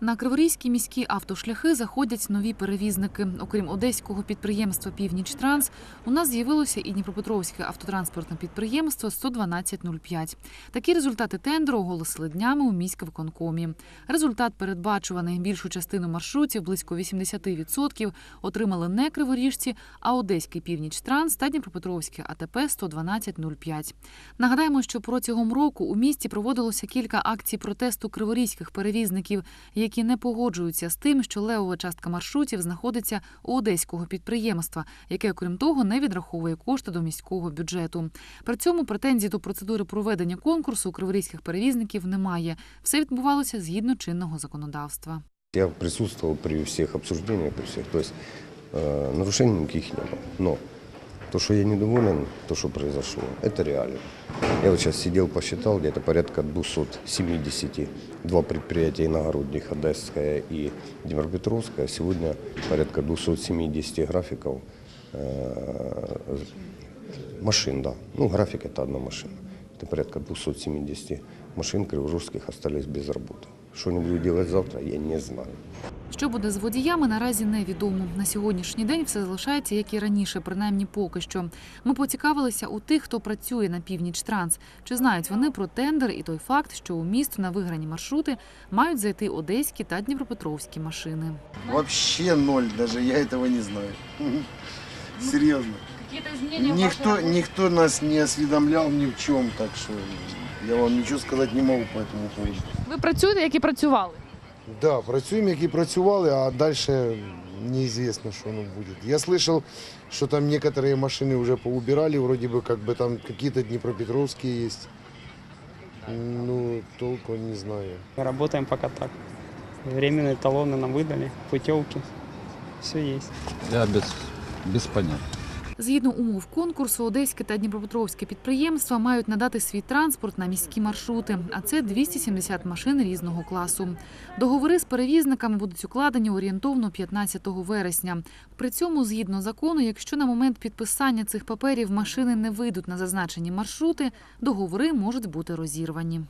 На Криворізькі міські автошляхи заходять нові перевізники. Окрім одеського підприємства Північтранс, у нас з'явилося і Дніпропетровське автотранспортне підприємство 11205. Такі результати тендеру оголосили днями у міськвиконкомі. Результат передбачуваний. Більшу частину маршрутів, близько 80%, отримали не криворіжці, а одеський Північтранс та Дніпропетровське АТП 11205. Нагадаємо, що протягом року у місті проводилося кілька акцій протесту криворізьких перевізників, які не погоджуються з тим, що левова частка маршрутів знаходиться у одеського підприємства, яке, окрім того, не відраховує кошти до міського бюджету. При цьому претензій до процедури проведення конкурсу у криворізьких перевізників немає. Все відбувалося згідно чинного законодавства. Я присутствовал при всех обсуждениях, при всех. То есть э, нарушений то, что я недоволен, то, что произошло, это реально. Я вот сейчас сидел, посчитал, где-то порядка 270, два предприятия иногородних, Одесская и Днепропетровская. Сегодня порядка 270 графиков э, машин, да. Ну, график это одна машина. Это порядка 270 машин криворужских остались без работы. Что они будут делать завтра, я не знаю. Що буде з водіями, наразі невідомо. На сьогоднішній день все залишається, як і раніше, принаймні поки що. Ми поцікавилися у тих, хто працює на північ транс. Чи знають вони про тендер і той факт, що у місто на виграні маршрути мають зайти одеські та дніпропетровські машини. Вообще ноль, даже я этого не знаю. В Никто, никто нас не осведомлял ни в чем, так что я вам ничего сказать не могу по этому поводу. Ви працюєте, як і працювали? Да, працюємо, як і працювали, а дальше неизвестно, что оно будет. Я слышал, что там некоторые машины уже поубирали, вроде бы как бы там какие-то Днепропетровские есть. Ну, толку не знаю. Работаем пока так. Временные талоны нам выдали, путевки. Все есть. Я без, без понятия. Згідно умов конкурсу, одеське та дніпропетровське підприємства мають надати свій транспорт на міські маршрути, а це 270 машин різного класу. Договори з перевізниками будуть укладені орієнтовно 15 вересня. При цьому, згідно закону, якщо на момент підписання цих паперів машини не вийдуть на зазначені маршрути, договори можуть бути розірвані.